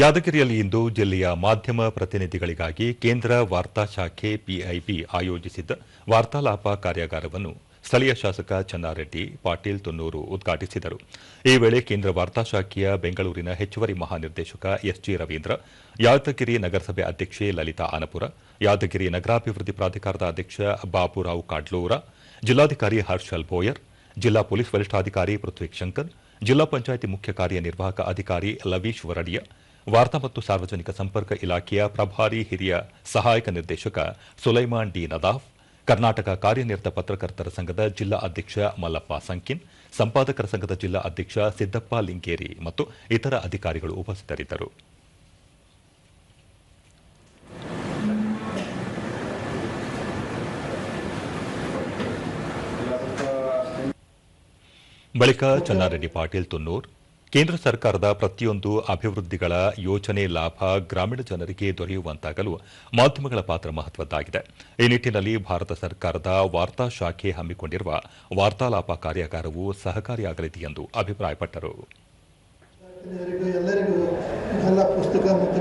ಯಾದಗಿರಿಯಲ್ಲಿ ಇಂದು ಜಿಲ್ಲೆಯ ಮಾಧ್ಯಮ ಪ್ರತಿನಿಧಿಗಳಿಗಾಗಿ ಕೇಂದ್ರ ವಾರ್ತಾ ಶಾಖೆ ಪಿಐಬಿ ಆಯೋಜಿಸಿದ್ದ ವಾರ್ತಾಲಾಪ ಕಾರ್ಯಾಗಾರವನ್ನು ಸ್ಥಳೀಯ ಶಾಸಕ ಚನ್ನಾರೆಡ್ಡಿ ಪಾಟೀಲ್ ತುನ್ನೂರು ಉದ್ಘಾಟಿಸಿದರು. ಈ ವೇಳೆ ಕೇಂದ್ರ ವಾರ್ತಾ ಶಾಖೆಯ ಬೆಂಗಳೂರಿನ ಹೆಚ್ಚುವರಿ ಮಹಾನಿರ್ದೇಶಕ ಎಸ್ಜಿ ರವೀಂದ್ರ, ಯಾದಗಿರಿ ನಗರಸಭೆ ಅಧ್ಯಕ್ಷೆ ಲಲಿತಾ ಆನಪುರ, ಯಾದಗಿರಿ ನಗರಾಭಿವೃದ್ಧಿ ಪ್ರಾಧಿಕಾರದ ಅಧ್ಯಕ್ಷ ಬಾಬುರಾವ್ ಕಾಡ್ಲೂರ, ಜಿಲ್ಲಾಧಿಕಾರಿ ಹರ್ಷಲ್ ಬೋಯರ್ ಜಿಲ್ಲಾ ಪೊಲೀಸ್ ವರಿಷ್ಠಾಧಿಕಾರಿ ಪೃಥ್ವಿ ಶಂಕರ್, ಜಿಲ್ಲಾ ಪಂಚಾಯಿತಿ ಮುಖ್ಯ ಕಾರ್ಯನಿರ್ವಾಹಕ ಅಧಿಕಾರಿ ಲವೀಶ್ ವರಡಿಯ ವಾರ್ತಾ ಮತ್ತು ಸಾರ್ವಜನಿಕ ಸಂಪರ್ಕ ಇಲಾಖೆಯ ಪ್ರಭಾರಿ ಹಿರಿಯ ಸಹಾಯಕ ನಿರ್ದೇಶಕ ಸುಲೈಮಾನ್ ಡಿ ನದಾಫ್, ಕರ್ನಾಟಕ ಕಾರ್ಯನಿರತ ಪತ್ರಕರ್ತರ ಸಂಘದ ಜಿಲ್ಲಾ ಅಧ್ಯಕ್ಷ ಮಲ್ಲಪ್ಪ ಸಂಕಿನ್, ಸಂಪಾದಕರ ಸಂಘದ ಜಿಲ್ಲಾ ಅಧ್ಯಕ್ಷ ಸಿದ್ದಪ್ಪ ಲಿಂಗೇರಿ ಮತ್ತು ಇತರ ಅಧಿಕಾರಿಗಳು ಉಪಸ್ಥಿತರಿದ್ದರು. ಬಳಿಕ ಚನ್ನಾರೆಡ್ಡಿ ಪಾಟೀಲ್, ತುನ್ನೂರ್ ಕೇಂದ್ರ ಸರ್ಕಾರದ ಪ್ರತಿಯೊಂದು ಅಭಿವೃದ್ಧಿಗಳ ಯೋಜನೆ ಲಾಭ ಗ್ರಾಮೀಣ ಜನರಿಗೆ ದೊರೆಯುವಂತಾಗಲು ಮಾಧ್ಯಮಗಳ ಪಾತ್ರ ಮಹತ್ವದ್ದಾಗಿದೆ. ಈ ನಿಟ್ಟಿನಲ್ಲಿ ಭಾರತ ಸರ್ಕಾರದ ವಾರ್ತಾ ಶಾಖೆ ಹಮ್ಮಿಕೊಂಡಿರುವ ವಾರ್ತಾಲಾಪ ಕಾರ್ಯಾಗಾರವು ಸಹಕಾರಿಯಾಗಲಿದೆ ಎಂದು ಅಭಿಪ್ರಾಯಪಟ್ಟರು. ಪುಸ್ತಕ ಮತ್ತು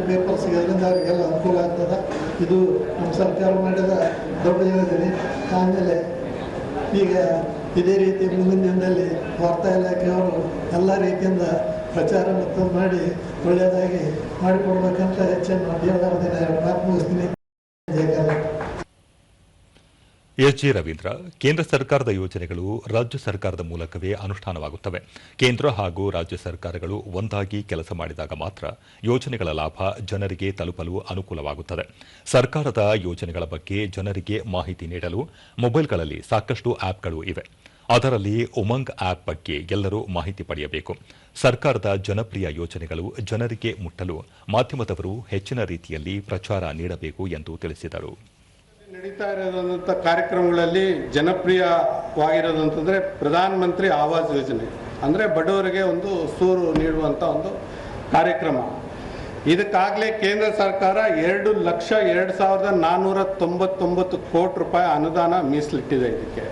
ಇದು ಈಗ ಇದೇ ರೀತಿ ಮುಂದಿನ ದಿನದಲ್ಲಿ ವಾರ್ತಾ ಇಲಾಖೆಯವರು ಎಲ್ಲ ರೀತಿಯಿಂದ ಪ್ರಚಾರ ಮತ್ತು ಮಾಡಿ ಒಳ್ಳೆಯದಾಗಿ ಮಾಡಿಕೊಡ್ಬೇಕಂತ ಹೆಚ್ಚಿನ ದಿನ ಮಾತು ಮುಗಿಸ್ತೀನಿ. ಎಸ್ಜಿ ರವೀಂದ್ರ, ಕೇಂದ್ರ ಸರ್ಕಾರದ ಯೋಜನೆಗಳು ರಾಜ್ಯ ಸರ್ಕಾರದ ಮೂಲಕವೇ ಅನುಷ್ಠಾನವಾಗುತ್ತವೆ. ಕೇಂದ್ರ ಹಾಗೂ ರಾಜ್ಯ ಸರ್ಕಾರಗಳು ಒಂದಾಗಿ ಕೆಲಸ ಮಾಡಿದಾಗ ಮಾತ್ರ ಯೋಜನೆಗಳ ಲಾಭ ಜನರಿಗೆ ತಲುಪಲು ಅನುಕೂಲವಾಗುತ್ತದೆ. ಸರ್ಕಾರದ ಯೋಜನೆಗಳ ಬಗ್ಗೆ ಜನರಿಗೆ ಮಾಹಿತಿ ನೀಡಲು ಮೊಬೈಲ್ಗಳಲ್ಲಿ ಸಾಕಷ್ಟು ಆಪ್ಗಳು ಇವೆ. ಅದರಲ್ಲಿ ಉಮಂಗ್ ಆಪ್ ಬಗ್ಗೆ ಎಲ್ಲರೂ ಮಾಹಿತಿ ಪಡೆಯಬೇಕು. ಸರ್ಕಾರದ ಜನಪ್ರಿಯ ಯೋಜನೆಗಳು ಜನರಿಗೆ ಮುಟ್ಟಲು ಮಾಧ್ಯಮದವರು ಹೆಚ್ಚಿನ ರೀತಿಯಲ್ಲಿ ಪ್ರಚಾರ ನೀಡಬೇಕು ಎಂದು ತಿಳಿಸಿದರು. ನಡೀತಾ ಇರೋದಂತ ಕಾರ್ಯಕ್ರಮಗಳಲ್ಲಿ ಜನಪ್ರಿಯವಾಗಿರೋದಂತಂದ್ರೆ ಪ್ರಧಾನ ಮಂತ್ರಿ ಆವಾಸ್ ಯೋಜನೆ. ಅಂದರೆ ಬಡವರಿಗೆ ಒಂದು ಸೂರು ನೀಡುವಂಥ ಒಂದು ಕಾರ್ಯಕ್ರಮ. ಇದಕ್ಕಾಗಲೇ ಕೇಂದ್ರ ಸರ್ಕಾರ ಎರಡು ಲಕ್ಷ ಎರಡು ಸಾವಿರದ ನಾನ್ನೂರ ತೊಂಬತ್ತೊಂಬತ್ತು ಕೋಟಿ ರೂಪಾಯಿ ಅನುದಾನ ಮೀಸಲಿಟ್ಟಿದೆ ಇದಕ್ಕೆ.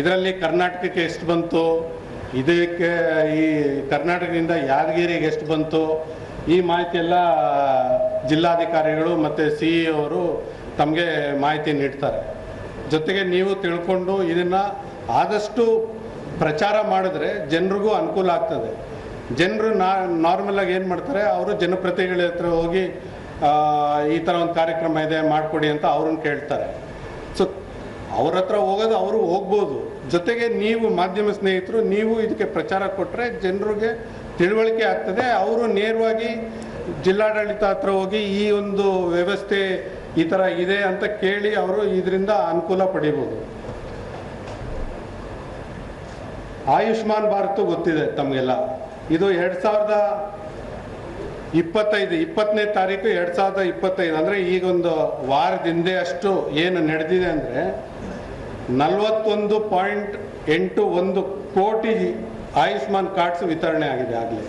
ಇದರಲ್ಲಿ ಕರ್ನಾಟಕಕ್ಕೆ ಎಷ್ಟು ಬಂತು? ಇದಕ್ಕೆ ಈ ಕರ್ನಾಟಕದಿಂದ ಯಾದಗಿರಿಗೆ ಎಷ್ಟು ಬಂತು? ಈ ಮಾಹಿತಿ ಎಲ್ಲ ಜಿಲ್ಲಾಧಿಕಾರಿಗಳು ಮತ್ತು ಸಿ ಇ ಅವರು ತಮಗೆ ಮಾಹಿತಿ ನೀಡ್ತಾರೆ. ಜೊತೆಗೆ ನೀವು ತಿಳ್ಕೊಂಡು ಇದನ್ನು ಆದಷ್ಟು ಪ್ರಚಾರ ಮಾಡಿದ್ರೆ ಜನರಿಗೂ ಅನುಕೂಲ ಆಗ್ತದೆ. ಜನರು ನಾ ನಾರ್ಮಲಾಗಿ ಏನು ಮಾಡ್ತಾರೆ, ಅವರು ಜನಪ್ರತಿನಿಧಿಗಳ ಹತ್ರ ಹೋಗಿ ಈ ಥರ ಒಂದು ಕಾರ್ಯಕ್ರಮ ಇದೆ, ಮಾಡಿಕೊಡಿ ಅಂತ ಅವ್ರನ್ನ ಕೇಳ್ತಾರೆ. ಸೊ ಅವ್ರ ಹತ್ರ ಹೋಗೋದು, ಅವರು ಹೋಗ್ಬೋದು. ಜೊತೆಗೆ ನೀವು ಮಾಧ್ಯಮ ಸ್ನೇಹಿತರು, ನೀವು ಇದಕ್ಕೆ ಪ್ರಚಾರ ಕೊಟ್ಟರೆ ಜನರಿಗೆ ತಿಳುವಳಿಕೆ ಆಗ್ತದೆ. ಅವರು ನೇರವಾಗಿ ಜಿಲ್ಲಾಡಳಿತ ಹತ್ರ ಹೋಗಿ ಈ ಒಂದು ವ್ಯವಸ್ಥೆ ಈ ಥರ ಇದೆ ಅಂತ ಕೇಳಿ ಅವರು ಇದರಿಂದ ಅನುಕೂಲ ಪಡಿಬೋದು. ಆಯುಷ್ಮಾನ್ ಭಾರತ್ ಗೊತ್ತಿದೆ ತಮಗೆಲ್ಲ. ಇದು ಎರಡು ಸಾವಿರದ ಇಪ್ಪತ್ತೈದು, ಇಪ್ಪತ್ತನೇ ತಾರೀಕು ಎರಡು ಸಾವಿರದ ಇಪ್ಪತ್ತೈದು. ಅಂದರೆ ಈಗೊಂದು ವಾರದ ಹಿಂದೆ ಅಷ್ಟು ಏನು ನಡೆದಿದೆ ಅಂದರೆ ನಲವತ್ತೊಂದು ಪಾಯಿಂಟ್ ಎಂಟು ಒಂದು ಕೋಟಿ ಆಯುಷ್ಮಾನ್ ಕಾರ್ಡ್ಸ್ ವಿತರಣೆ ಆಗಿದೆ ಆಗಲೇ.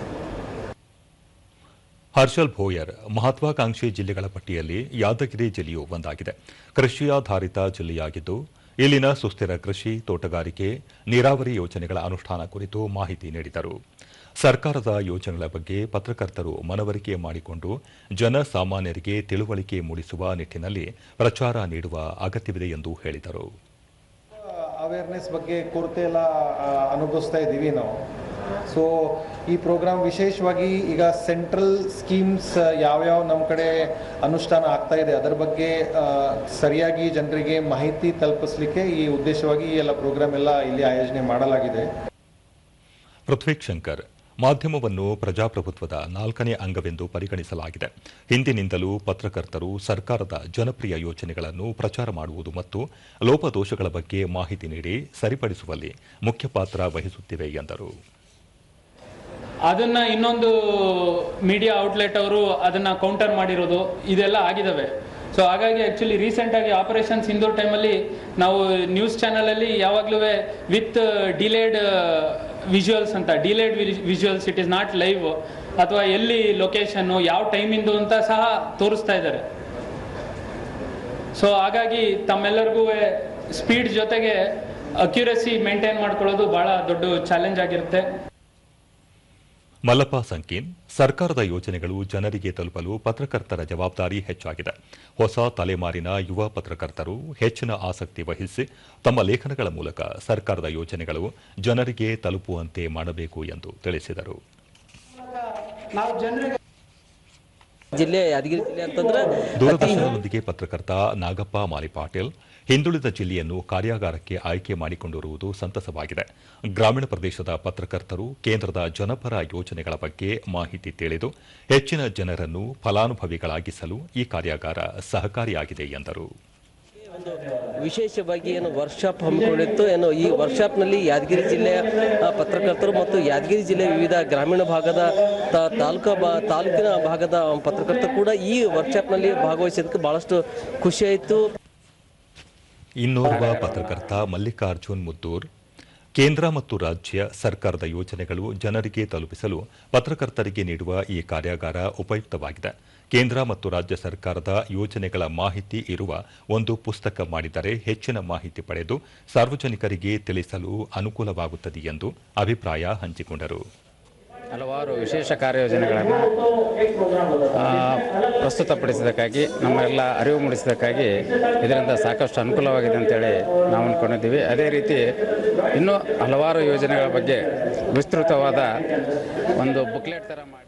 ಹರ್ಷಲ್ ಭೋಯರ್ ಮಹತ್ವಾಕಾಂಕ್ಷಿ ಜಿಲ್ಲೆಗಳ ಪಟ್ಟಿಯಲ್ಲಿ ಯಾದಗಿರಿ ಜಿಲ್ಲೆಯು ಒಂದಾಗಿದೆ. ಕೃಷಿಯಾಧಾರಿತ ಜಿಲ್ಲೆಯಾಗಿದ್ದು, ಇಲ್ಲಿನ ಸುಸ್ಥಿರ ಕೃಷಿ ತೋಟಗಾರಿಕೆ, ನೀರಾವರಿ ಯೋಜನೆಗಳ ಅನುಷ್ಠಾನ ಕುರಿತು ಮಾಹಿತಿ ನೀಡಿದರು. ಸರ್ಕಾರದ ಯೋಜನೆಗಳ ಬಗ್ಗೆ ಪತ್ರಕರ್ತರು ಮನವರಿಕೆ ಮಾಡಿಕೊಂಡು ಜನಸಾಮಾನ್ಯರಿಗೆ ತಿಳುವಳಿಕೆ ಮೂಡಿಸುವ ನಿಟ್ಟಿನಲ್ಲಿ ಪ್ರಚಾರ ನೀಡುವ ಅಗತ್ಯವಿದೆ ಎಂದು ಹೇಳಿದರು. ಅವೇರ್ನೆಸ್ ಬಗ್ಗೆ ಕೊರತೆ ಎಲ್ಲ ಅನುಭವಿಸ್ತಾ ಇದ್ದೀವಿ ನಾವು. ಸೊ ಈ ಪ್ರೋಗ್ರಾಮ್ ವಿಶೇಷವಾಗಿ ಈಗ ಸೆಂಟ್ರಲ್ ಸ್ಕೀಮ್ಸ್ ಯಾವ್ಯಾವ ನಮ್ಮ ಕಡೆ ಅನುಷ್ಠಾನ ಆಗ್ತಾ ಇದೆ, ಅದರ ಬಗ್ಗೆ ಸರಿಯಾಗಿ ಜನರಿಗೆ ಮಾಹಿತಿ ತಲುಪಿಸ್ಲಿಕ್ಕೆ ಈ ಉದ್ದೇಶವಾಗಿ ಈ ಎಲ್ಲ ಪ್ರೋಗ್ರಾಮ್ ಎಲ್ಲ ಇಲ್ಲಿ ಆಯೋಜನೆ ಮಾಡಲಾಗಿದೆ. ಪೃಥ್ವೀಕ್ ಶಂಕರ್, ಮಾಧ್ಯಮವನ್ನು ಪ್ರಜಾಪ್ರಭುತ್ವದ ನಾಲ್ಕನೇ ಅಂಗವೆಂದು ಪರಿಗಣಿಸಲಾಗಿದೆ. ಹಿಂದಿನಿಂದಲೂ ಪತ್ರಕರ್ತರು ಸರ್ಕಾರದ ಜನಪ್ರಿಯ ಯೋಜನೆಗಳನ್ನು ಪ್ರಚಾರ ಮಾಡುವುದು ಮತ್ತು ಲೋಪದೋಷಗಳ ಬಗ್ಗೆ ಮಾಹಿತಿ ನೀಡಿ ಸರಿಪಡಿಸುವಲ್ಲಿ ಮುಖ್ಯ ಪಾತ್ರ ವಹಿಸುತ್ತಿವೆ ಎಂದರು. ಅದನ್ನ ಇನ್ನೊಂದು ಮೀಡಿಯಾ ಔಟ್ಲೆಟ್ ಅವರು ಅದನ್ನ ಕೌಂಟರ್ ಮಾಡಿರೋದು ಇದೆಲ್ಲ ಆಗಿದಾವೆ. ಸೊ ಹಾಗಾಗಿ ಆಕ್ಚುಲಿ ರೀಸೆಂಟ್ ಆಗಿ ಆಪರೇಷನ್ ಸಿಂಧೂರ್ ಟೈಮಲ್ಲಿ ನಾವು ನ್ಯೂಸ್ ಚಾನಲ್ ಅಲ್ಲಿ ಯಾವಾಗ್ಲೂ ವಿತ್ ಡಿಲೇಡ್ ವಿಜುವಲ್ಸ್ ಅಂತ delayed visuals it is not live ಅಥವಾ ಎಲ್ಲಿ ಲೊಕೇಶನ್ ಯಾವ ಟೈಮಿಂದು ಅಂತ ಸಹ ತೋರಿಸ್ತಾ ಇದ್ದಾರೆ. ಸೊ ಹಾಗಾಗಿ ತಮ್ಮೆಲ್ಲರಿಗೂ ಸ್ಪೀಡ್ ಜೊತೆಗೆ ಅಕ್ಯುರಸಿ ಮೇಂಟೈನ್ ಮಾಡ್ಕೊಳ್ಳೋದು ಬಹಳ ದೊಡ್ಡ ಚಾಲೆಂಜ್ ಆಗಿರುತ್ತೆ. ಮಲ್ಲಪ್ಪ ಸಂಕೀನ್, ಸರ್ಕಾರದ ಯೋಜನೆಗಳು ಜನರಿಗೆ ತಲುಪಲು ಪತ್ರಕರ್ತರ ಜವಾಬ್ದಾರಿ ಹೆಚ್ಚಾಗಿದೆ. ಹೊಸ ತಲೆಮಾರಿನ ಯುವ ಪತ್ರಕರ್ತರು ಹೆಚ್ಚಿನ ಆಸಕ್ತಿ ವಹಿಸಿ ತಮ್ಮ ಲೇಖನಗಳ ಮೂಲಕ ಸರ್ಕಾರದ ಯೋಜನೆಗಳು ಜನರಿಗೆ ತಲುಪುವಂತೆ ಮಾಡಬೇಕು ಎಂದು ತಿಳಿಸಿದರು. ಜಿಲ್ಲೆ, ಯಾದಗಿರಿ ಜಿಲ್ಲೆ ಅಂತಂದ್ರೆ ಅತಿ ದೂರದರ್ಶನದೊಂದಿಗೆ ಪತ್ರಕರ್ತ ನಾಗಪ್ಪ ಮಾಲಿ ಪಾಟೀಲ್ ಹಿಂದುಳಿದ ಜಿಲ್ಲೆಯನ್ನು ಕಾರ್ಯಾಗಾರಕ್ಕೆ ಆಯ್ಕೆ ಮಾಡಿಕೊಂಡಿರುವುದು ಸಂತಸವಾಗಿದೆ. ಗ್ರಾಮೀಣ ಪ್ರದೇಶದ ಪತ್ರಕರ್ತರು ಕೇಂದ್ರದ ಜನಪರ ಯೋಜನೆಗಳ ಬಗ್ಗೆ ಮಾಹಿತಿ ತಿಳಿದು ಹೆಚ್ಚಿನ ಜನರನ್ನು ಫಲಾನುಭವಿಗಳಾಗಿಸಲು ಈ ಕಾರ್ಯಾಗಾರ ಸಹಕಾರಿಯಾಗಿದೆ ಎಂದರು. ವಿಶೇಷವಾಗಿ ಏನು ವರ್ಕ್ಶಾಪ್ ಹಮ್ಮಿಕೊಂಡಿತ್ತು. ಏನು ಈ ವರ್ಕ್ಶಾಪ್ನಲ್ಲಿ ಯಾದಗಿರಿ ಜಿಲ್ಲೆಯ ಪತ್ರಕರ್ತರು ಮತ್ತು ಯಾದಗಿರಿ ಜಿಲ್ಲೆಯ ವಿವಿಧ ಗ್ರಾಮೀಣ ಭಾಗದ ತಾಲೂಕು ಬಾ, ತಾಲೂಕಿನ ಭಾಗದ ಪತ್ರಕರ್ತರು ಕೂಡ ಈ ವರ್ಕ್ಶಾಪ್ನಲ್ಲಿ ಭಾಗವಹಿಸಿದ್ದಕ್ಕೆ ಬಹಳಷ್ಟು ಖುಷಿಯಾಯಿತು ಇನ್ನೋರ್ವ ಪತ್ರಕರ್ತ ಮಲ್ಲಿಕಾರ್ಜುನ್ ಮುದ್ದೂರ್, ಕೇಂದ್ರ ಮತ್ತು ರಾಜ್ಯ ಸರ್ಕಾರದ ಯೋಜನೆಗಳು ಜನರಿಗೆ ತಲುಪಿಸಲು ಪತ್ರಕರ್ತರಿಗೆ ನೀಡುವ ಈ ಕಾರ್ಯಾಗಾರ ಉಪಯುಕ್ತವಾಗಿದೆ. ಕೇಂದ್ರ ಮತ್ತು ರಾಜ್ಯ ಸರ್ಕಾರದ ಯೋಜನೆಗಳ ಮಾಹಿತಿ ಇರುವ ಒಂದು ಪುಸ್ತಕ ಮಾಡಿದರೆ ಹೆಚ್ಚಿನ ಮಾಹಿತಿ ಪಡೆದು ಸಾರ್ವಜನಿಕರಿಗೆ ತಿಳಿಸಲು ಅನುಕೂಲವಾಗುತ್ತದೆ ಎಂದು ಅಭಿಪ್ರಾಯ ಹಂಚಿಕೊಂಡರು. ಹಲವಾರು ವಿಶೇಷ ಕಾರ್ಯಯೋಜನೆಗಳನ್ನು ಯೋಜನೆಗಳನ್ನು ಪ್ರಸ್ತುತಪಡಿಸಿದ್ದಕ್ಕಾಗಿ, ನಮ್ಮೆಲ್ಲ ಅರಿವು ಮೂಡಿಸಿದ್ದಕ್ಕಾಗಿ ಇದರಿಂದ ಸಾಕಷ್ಟು ಅನುಕೂಲವಾಗಿದೆ ಅಂತೇಳಿ ನಾವು ಅಂದ್ಕೊಂಡಿದ್ದೀವಿ ಅದೇ ರೀತಿ ಇನ್ನೂ ಹಲವಾರು ಯೋಜನೆಗಳ ಬಗ್ಗೆ ವಿಸ್ತೃತವಾದ ಒಂದು ಬುಕ್ಲೆಟ್ ಥರ ಮಾಡಿ